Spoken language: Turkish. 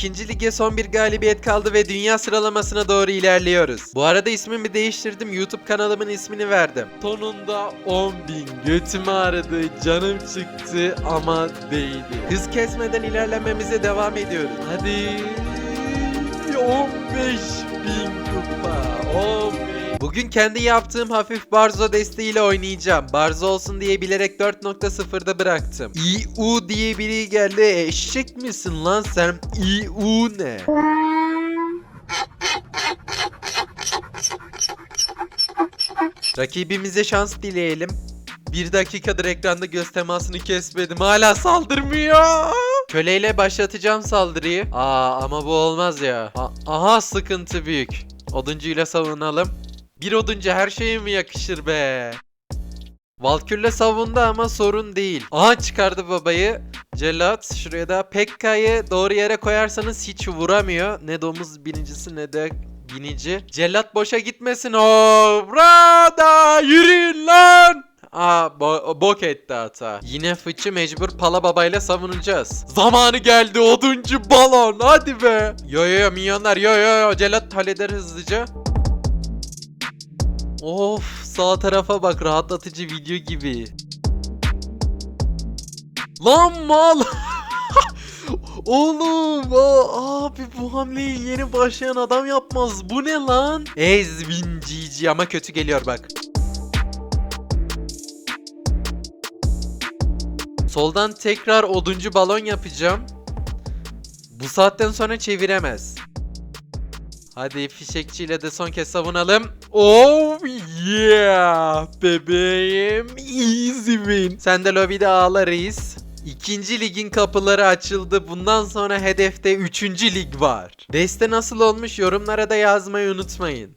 İkinci lige son bir galibiyet kaldı ve dünya sıralamasına doğru ilerliyoruz. Bu arada ismimi değiştirdim. YouTube kanalımın ismini verdim. Sonunda 10.000 götümü aradı. Canım çıktı ama değdi. Hız kesmeden ilerlememize devam ediyoruz. Hadi 15 bin kupa. 15. Bugün kendi yaptığım hafif barzo desteğiyle oynayacağım. Barzo olsun diye bilerek 4.0'da bıraktım. İU diye biri geldi. Eşek misin lan sen? İU ne? Rakibimize şans dileyelim. Bir dakikadır ekranda göz temasını kesmedim. Hala saldırmıyor. Köleyle başlatacağım saldırıyı. Aa ama bu olmaz ya. A- aha sıkıntı büyük. Oduncuyla savunalım. Bir oduncu her şeye mi yakışır be? Valkür'le savundu ama sorun değil. Aha çıkardı babayı. Celat şuraya da Pekka'yı doğru yere koyarsanız hiç vuramıyor. Ne domuz binicisi ne de binici. Cellat boşa gitmesin. O brada yürüyün lan. Aa bo- bok etti hata. Yine fıçı mecbur Pala babayla savunacağız. Zamanı geldi oduncu balon hadi be. Yo yo yo minyonlar yo yo yo Celat halleder hızlıca. Of sağ tarafa bak rahatlatıcı video gibi. Lan mal. Oğlum aa, abi bu hamleyi yeni başlayan adam yapmaz. Bu ne lan? Ezvin GG ama kötü geliyor bak. Soldan tekrar oduncu balon yapacağım. Bu saatten sonra çeviremez. Hadi fişekçiyle de son kez savunalım. Oh yeah bebeğim easy win. Sen de lobide ağla reis. İkinci ligin kapıları açıldı. Bundan sonra hedefte üçüncü lig var. Deste nasıl olmuş yorumlara da yazmayı unutmayın.